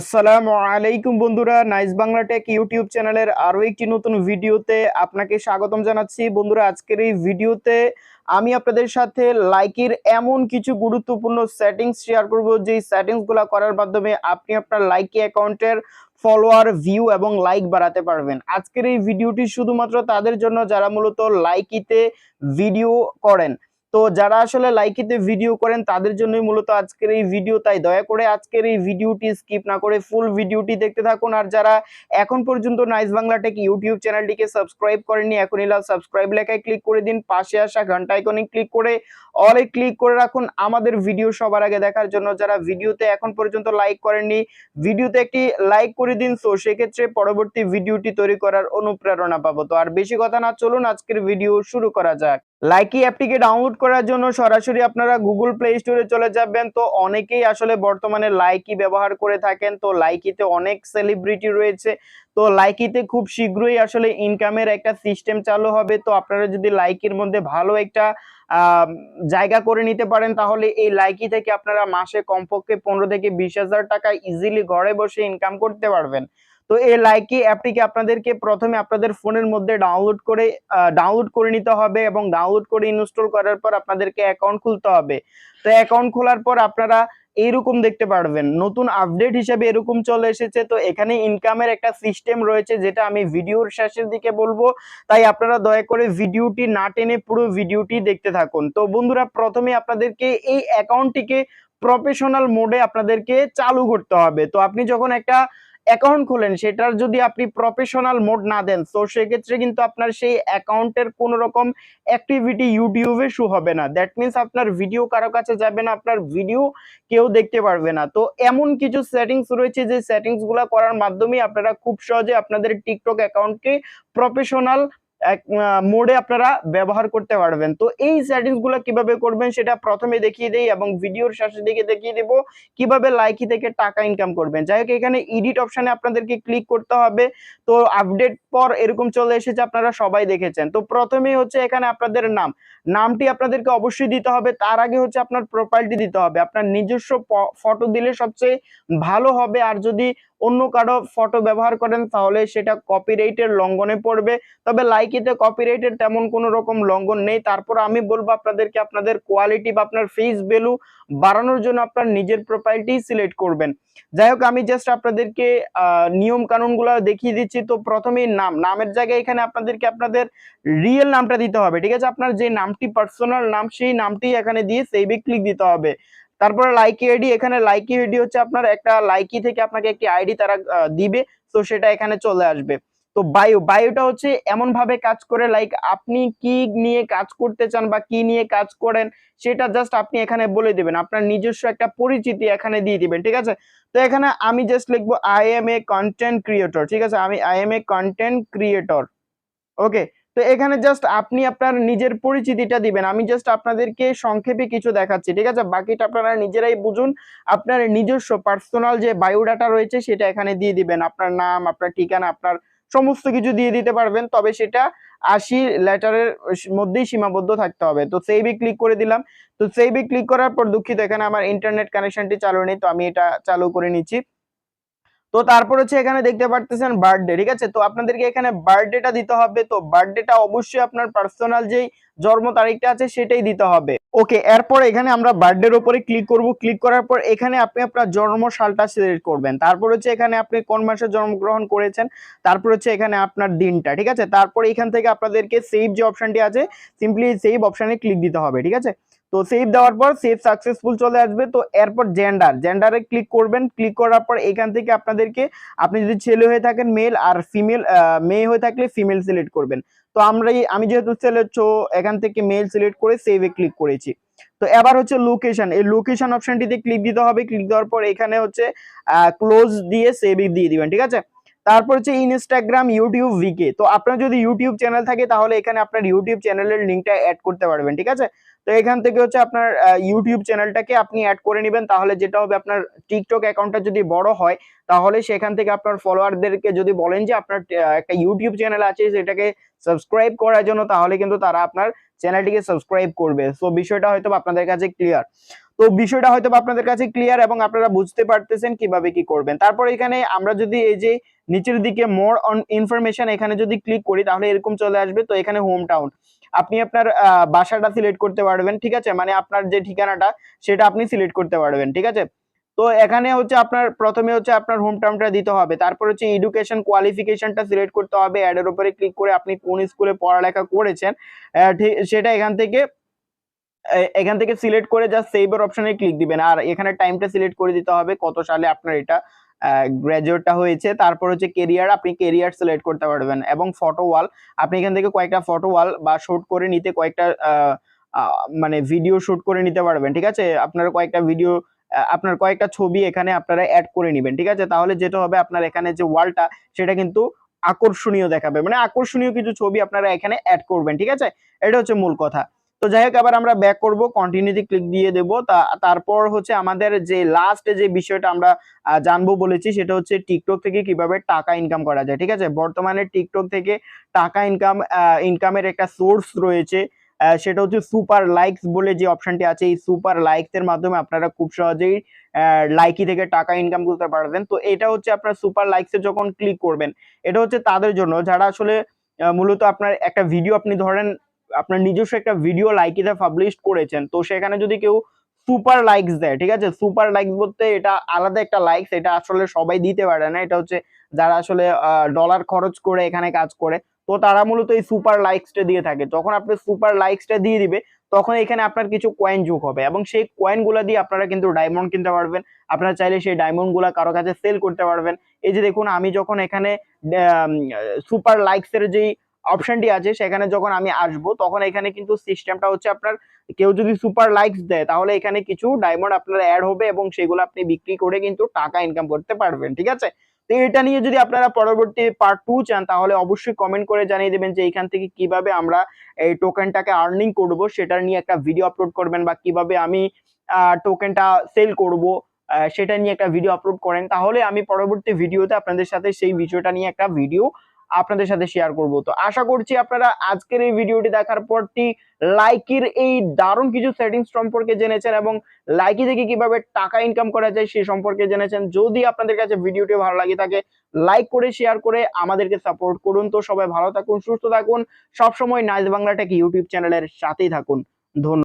আসসালামু আলাইকুম বন্ধুরা, নাইস বাংলা টেক ইউটিউব চ্যানেলের আরও একটি নতুন ভিডিওতে আপনাকে স্বাগতম জানাচ্ছি। বন্ধুরা, আজকের এই ভিডিওতে আমি আপনাদের সাথে লাইকের এমন কিছু গুরুত্বপূর্ণ সেটিংস শেয়ার করব যে সেটিংসগুলা করার মাধ্যমে আপনি আপনার লাইকি অ্যাকাউন্টের ফলোয়ার, ভিউ এবং লাইক বাড়াতে পারবেন। আজকের এই ভিডিওটি শুধুমাত্র তাদের জন্য, যারা মূলত লাইকিতে ভিডিও করেন। তো যারা আসলে লাইকিতে ভিডিও করেন, তাদের জন্যই মূলত আজকের এই ভিডিও তাই। দয়া করে আজকের এই ভিডিওটি স্কিপ না করে ফুল ভিডিওটি দেখতে থাকুন। আর যারা এখন পর্যন্ত নাইস বাংলা টেক ইউটিউব চ্যানেলটিকে সাবস্ক্রাইব করেননি, এখনই লাল সাবস্ক্রাইব লেখায় ক্লিক করে দিন। পাশে আসা ঘণ্টা আইকনে ক্লিক করে অলে ক্লিক করে রাখুন। আমাদের ভিডিও সবার আগে দেখার জন্য যারা ভিডিওতে এখন পর্যন্ত লাইক করেননি ভিডিওতে একটি লাইক করে দিন। তো সেক্ষেত্রে পরবর্তী ভিডিওটি তৈরি করার অনুপ্রেরণা পাবো। তো আর বেশি কথা না, চলুন আজকের ভিডিও শুরু করা যাক। লাইকি অ্যাপটিকে ডাউনলোড করার জন্য সরাসরি আপনারা গুগল প্লে স্টোরে চলে যাবেন। তো অনেকেই আসলে বর্তমানে লাইকি ব্যবহার করে থাকেন। তো লাইকিতে অনেক সেলিব্রিটি রয়েছে। তো লাইকিতে খুব শীঘ্রই আসলে ইনকামের একটা সিস্টেম চালু হবে। তো আপনারা যদি লাইকির মধ্যে ভালো একটা জায়গা করে নিতে পারেন, তাহলে এই লাইকি থেকে আপনারা মাসে কমপক্ষে পনেরো থেকে বিশ হাজার টাকা ইজিলি ঘরে বসে ইনকাম করতে পারবেন। তো এই লাইকি অ্যাপটিকে আপনাদেরকে প্রথমে আপনাদের ফোনের মধ্যে ডাউনলোড করে ডাউনলোড করে নিতে হবে এবং ডাউনলোড করে ইনস্টল করার পর আপনাদেরকে অ্যাকাউন্ট খুলতে হবে। তো অ্যাকাউন্ট খোলার পর আপনারা এইরকম দেখতে পারবেন, নতুন আপডেট হিসেবে এরকম চলে এসেছে। তো এখানে ইনকামের একটা সিস্টেম রয়েছে যেটা আমি ভিডিওর শেষের দিকে বলব। তাই আপনারা দয়া করে ভিডিওটি না টেনে পুরো ভিডিওটি দেখতে থাকুন। তো বন্ধুরা, প্রথমে আপনাদেরকে এই অ্যাকাউন্টটিকে প্রফেশনাল মোডে আপনাদেরকে চালু করতে হবে। তো আপনি যখন একটা অ্যাকাউন্ট খোলেন, সেটার যদি আপনি প্রফেশনাল মোড না দেন, তো সেক্ষেত্রে কিন্তু আপনার সেই অ্যাকাউন্টের কোনো রকম অ্যাক্টিভিটি ইউটিউবে শু হবে না। দ্যাট মিনস আপনার ভিডিও কারও কাছে যাবে না, আপনার ভিডিও কেউ দেখতে পারবে না। তো এমন কিছু সেটিংস রয়েছে, যে সেটিংসগুলো করার মাধ্যমে আপনারা খুব সহজে আপনাদের টিকটক অ্যাকাউন্টকে প্রফেশনাল মোডে আপনারা ব্যবহার করতে পারবেন। তো এই সেটিংসগুলো কীভাবে করবেন সেটা প্রথমে দেখিয়ে দেই এবং ভিডিওর শেষের দিকে দেখিয়ে দেবো কীভাবে লাইকি থেকে টাকা ইনকাম করবেন। যাই হোক, এখানে এডিট অপশনে আপনাদেরকে ক্লিক করতে হবে। তো আপডেট পর এরকম চলে এসেছে, আপনারা সবাই দেখেছেন। তো প্রথমেই হচ্ছে এখানে আপনাদের নাম। নামটি আপনাদেরকে অবশ্যই দিতে হবে। তার আগে হচ্ছে আপনার প্রোফাইলটি দিতে হবে। আপনার নিজস্ব ফটো দিলে সবচেয়ে ভালো হবে। আর যদি অন্য কারও ফটো ব্যবহার করেন, তাহলে সেটা কপিরাইটের লঙ্ঘনে পড়বে। তবে লাইকিতে কপিরাইটের তেমন কোনো রকম লঙ্ঘন নেই। তারপর আমি বলব আপনাদেরকে আপনাদের কোয়ালিটি বা আপনার ফেস ভ্যালু বাড়ানোর জন্য আপনার নিজের প্রোফাইলটি সিলেক্ট করবেন। যাই হোক, আমি জাস্ট আপনাদেরকে নিয়ম কানুনগুলো দেখিয়ে দিচ্ছি। তো প্রথমেই নাম, নামের জায়গায় এখানে আপনাদেরকে আপনাদের রিয়েল নামটা দিতে হবে। ঠিক আছে? আপনার যে নামটি পার্সোনাল নাম, সেই নামটি এখানে দিয়ে সেভে ক্লিক দিতে হবে। তারপরে লাইকি আইডি এখানে লাইকি আইডি হচ্ছে আপনার একটা লাইকি থেকে আপনাকে একটি আইডি তারা দিবে, তো সেটা এখানে চলে আসবে। তো বায়ো বায়োটা হচ্ছে এমন ভাবে কাজ করে লাইক আপনি কি নিয়ে কাজ করতে চান বা কি নিয়ে কাজ করেন, সেটা জাস্ট আপনি এখানে বলে দিবেন। আপনার নিজস্ব একটা পরিচিতি এখানে দিয়ে দিবেন, ঠিক আছে? তো এখানে আমি জাস্ট লিখব I am a content creator ঠিক আছে? আমি I am a content creator okay তো এখানে জাস্ট আপনি আপনার নিজের পরিচিতিটা দিবেন। আমি জাস্ট আপনাদেরকে সংক্ষেপে কিছু দেখাচ্ছি, ঠিক আছে? বাকিটা আপনারা নিজেরাই বুঝুন। আপনার নিজস্ব পার্সোনাল যে বায়োডাটা রয়েছে সেটা এখানে দিয়ে দিবেন। আপনার নাম, আপনার ঠিকানা, আপনার সমস্ত কিছু দিয়ে দিতে পারবেন। তবে সেটা আশি লেটারের মধ্যেই সীমাবদ্ধ থাকতে হবে। তো সেইভে ক্লিক করে দিলাম। তো সেইভে ক্লিক করার পর দুঃখিত, এখানে আমার ইন্টারনেট কানেকশনটি চালু নেই, তো আমি এটা চালু করে নিচ্ছি। তো তারপর হচ্ছে এখানে দেখতে পারতেছেন বার্থডে ঠিক আছে? তো আপনাদেরকে এখানে বার্থডেটা দিতে হবে। তো বার্থডেটা অবশ্যই আপনার পার্সোনাল যেই জন্ম তারিখটা আছে সেটাই দিতে হবে। ওকে এরপর এখানে আমরা বার্থডের উপরে ক্লিক করব। ক্লিক করার পর এখানে আপনি আপনার জন্ম সালটা সিলেক্ট করবেন। তারপর হচ্ছে এখানে আপনি কোন মাসে জন্মগ্রহণ করেছেন? তারপর হচ্ছে এখানে আপনার দিনটা, ঠিক আছে? তারপর এখান থেকে আপনাদেরকে সেভ যে অপশনটি আছে সিম্পলি সেভ অপশনে ক্লিক দিতে হবে, ঠিক আছে? তো সেভ দেওয়ার পর সেভ সাকসেসফুল চলে আসবে। তো এরপর জেন্ডার জেন্ডারে ক্লিক করবেন। ক্লিক করার পর এখান থেকে আপনাদেরকে, আপনি যদি ছেলে হয়ে থাকেন মেল আর ফিমেল মেয়ে হয়ে থাকলে ফিমেল সিলেক্ট করবেন। তো আমরা আমি যেহেতু ছেলে, তো এখান থেকে মেল সিলেক্ট করে সেভে ক্লিক করেছি। তো এবার হচ্ছে লোকেশন এই লোকেশন অপশনটিতে ক্লিক দিতে হবে। ক্লিক দেওয়ার পর এখানে হচ্ছে ক্লোজ দিয়ে সেভে দিয়ে দিবেন, ঠিক আছে? তারপর হচ্ছে ইনস্টাগ্রাম ইউটিউব ভিকে তো আপনার যদি ইউটিউব চ্যানেল থাকে, তাহলে এখানে আপনার ইউটিউব চ্যানেলের লিঙ্কটা অ্যাড করতে পারবেন, ঠিক আছে? তো এখান থেকে হচ্ছে আপনার ইউটিউব চ্যানেলটাকে আপনি অ্যাড করে নেবেন, তাহলে যেটা হবে আপনার টিকটক অ্যাকাউন্টটা যদি বড় হয়, তাহলে সেখান থেকে আপনার ফলোয়ারদেরকে যদি বলেন যে আপনার একটা ইউটিউব চ্যানেল আছে, সেটাকে সাবস্ক্রাইব করার জন্য, তাহলে কিন্তু তারা আপনার চ্যানেলটিকে সাবস্ক্রাইব করবে। সো বিষয়টা হয়তো আপনাদের কাছে ক্লিয়ার তো বিষয়টা হয়তো আপনাদের কাছে ক্লিয়ার এবং আপনারা বুঝতে পারতেছেন কীভাবে কি করবেন। তারপর এখানে আমরা যদি এই যে নিচের দিকে মোর অন ইনফরমেশন এখানে যদি ক্লিক করি, তাহলে এরকম চলে আসবে। তো এখানে হোম টাউন আপনি আপনার বাসাটা সিলেক্ট করতে পারবেন, ঠিক আছে? মানে আপনার যে ঠিকানাটা, সেটা আপনি সিলেক্ট করতে পারবেন, ঠিক আছে? তো এখানে হচ্ছে আপনার, প্রথমে হচ্ছে আপনার হোম টাউনটা দিতে হবে। তারপর হচ্ছে এডুকেশন কোয়ালিফিকেশনটা সিলেক্ট করতে হবে। অ্যাডের উপরে ক্লিক করে আপনি কোন স্কুলে পড়ালেখা করেছেন সেটা এখান থেকে এখান থেকে সিলেক্ট করে জাস্ট সেভের অপশনে ক্লিক দিবেন। আর এখানে টাইমটা সিলেক্ট করে দিতে হবে, কত সালে আপনার এটা গ্রাজুয়েটটা হয়েছে। তারপর হচ্ছে কেরিয়ার আপনি কেরিয়ার সিলেক্ট করতে পারবেন। এবং ফটো ওয়াল আপনি এখান থেকে কয়েকটা ফটো ওয়াল বা শুট করে নিতে কয়েকটা মানে ভিডিও শুট করে নিতে পারবেন, ঠিক আছে? আপনার কয়েকটা ভিডিও আপনার কয়েকটা ছবি এখানে আপনারা অ্যাড করে নেবেন, ঠিক আছে? তাহলে যেটা হবে, আপনার এখানে যে ওয়ালটা সেটা কিন্তু আকর্ষণীয় দেখাবে। মানে আকর্ষণীয় কিছু ছবি আপনারা এখানে অ্যাড করবেন, ঠিক আছে? এটা হচ্ছে মূল কথা। তো যাই হোক আবার আমরা ব্যাক করব কন্টিনিউতে ক্লিক দিয়ে দেব। তারপর হচ্ছে আমাদের যে লাস্ট যে বিষয়টা আমরা জানব বলেছি, সেটা হচ্ছে টিকটক থেকে কীভাবে টাকা ইনকাম করা যায়, ঠিক আছে? বর্তমানে টিকটক থেকে টাকা ইনকাম ইনকামের একটা সোর্স রয়েছে সেটা হচ্ছে সুপার লাইকস বলে যে অপশনটি আছে, এই সুপার লাইকস এর মাধ্যমে আপনারা খুব সহজেই লাইকি থেকে টাকা ইনকাম করতে পারবেন। তো এটা হচ্ছে আপনার সুপার লাইকস যখন ক্লিক করবেন, এটা হচ্ছে তাদের জন্য। যারা আসলে মূলত আপনার একটা ভিডিও আপনি ধরেন আপনার নিজস্ব একটা ভিডিও লাইকিতে পাবলিশ করেছেন, তো সেখানে যদি কেউ সুপার লাইকস দেয়, ঠিক আছে? সুপার লাইকস বলতে এটা আলাদা একটা লাইকস এটা আসলে সবাই দিতে পারে না, এটা হচ্ছে যারা আসলে ডলার খরচ করে এখানে কাজ করে, তো তারা মূলত এই সুপার লাইকসটা দিয়ে থাকে। যখন আপনি সুপার লাইকসটা দিয়ে দিবে, তখন এখানে আপনার কিছু কয়েন যোগ হবে এবং সেই কয়েনগুলা দিয়ে আপনারা কিন্তু ডায়মন্ড কিনতে পারবেন। আপনারা চাইলে সেই ডায়মন্ডগুলো কারও কাছে সেল করতে পারবেন। এই যে দেখুন, আমি যখন এখানে সুপার লাইকস এর যেই অপশনটি আছে, সেখানে যখন আমি আসব, তখন এখানে কিন্তু সিস্টেমটা হচ্ছে আপনার, কেউ যদি সুপার লাইকস দেয়, তাহলে এখানে কিছু ডায়মন্ড আপনার অ্যাড হবে এবং সেগুলো আপনি বিক্রি করে কিন্তু টাকা ইনকাম করতে পারবেন, ঠিক আছে? তো এটা নিয়ে যদি আপনারা পরবর্তী পার্ট টু চান, তাহলে অবশ্যই কমেন্ট করে জানিয়ে দেবেন যে এখান থেকে কীভাবে আমরা এই টোকেনটাকে আর্নিং করব সেটা নিয়ে একটা ভিডিও আপলোড করবেন বা কীভাবে আমি টোকেনটা সেল করব সেটা নিয়ে একটা ভিডিও আপলোড করেন। তাহলে আমি পরবর্তী ভিডিওতে আপনাদের সাথে সেই ভিডিওটা নিয়ে একটা ভিডিও আপনাদের সাথে শেয়ার করব। তো আশা করছি আপনারা আজকের এই ভিডিওটি দেখার পরটি লাইকির এই দারুণ কিছু সেটিংস সম্পর্কে জেনেছেন এবং লাইকি থেকে কীভাবে টাকা ইনকাম করা যায় সেই সম্পর্কে জেনেছেন। যদি আপনাদের কাছে ভিডিওটি ভালো লাগে থাকে লাইক করে শেয়ার করে আমাদেরকে সাপোর্ট করুন। তো সবাই ভালো থাকুন, সুস্থ থাকুন। সবসময় নাইস বাংলা টেক ইউটিউব চ্যানেলের সাথেই থাকুন। ধন্যবাদ।